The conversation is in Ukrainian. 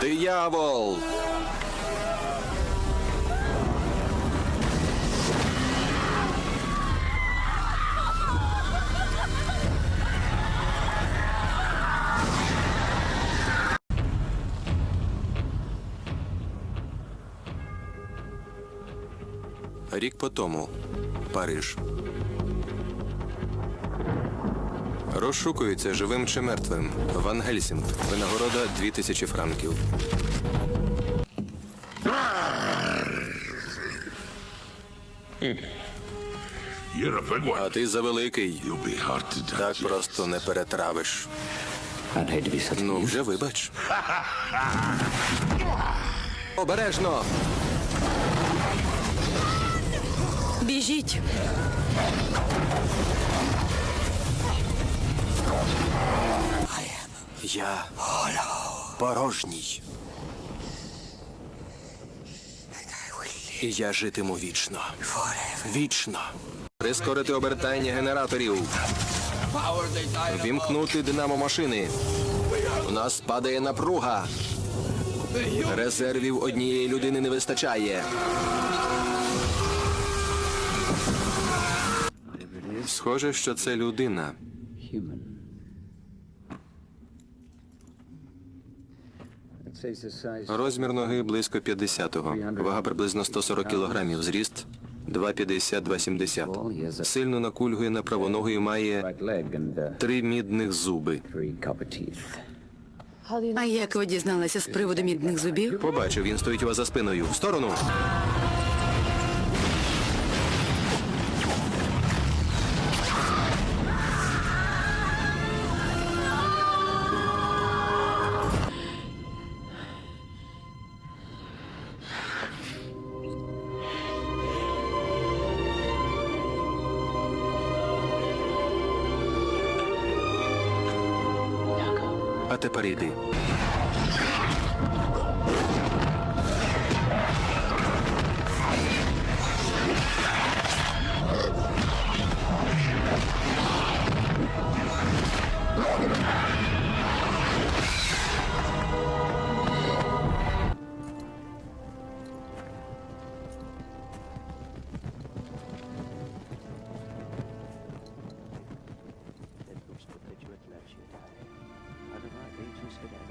Диявол! Рік по тому. Париж. Розшукується живим чи мертвим. Ван Гельсінг. Винагорода 2000 франків. А ти завеликий. Так просто не перетравиш. Ну, вже вибач. Обережно! Біжіть. Я порожній. І я житиму вічно. Вічно. Прискорити обертання генераторів. Вімкнути динамо машини. У нас падає напруга. Резервів однієї людини не вистачає. Схоже, що це людина. Розмір ноги близько 50-го. Вага приблизно 140 кілограмів. Зріст 2,50-2,70. Сильно накульгує на праву ногу і має три мідних зуби. А як ви дізналися з приводу мідних зубів? Побачив, він стоїть у вас за спиною. В сторону. тепер йди. Let's go to the church, together.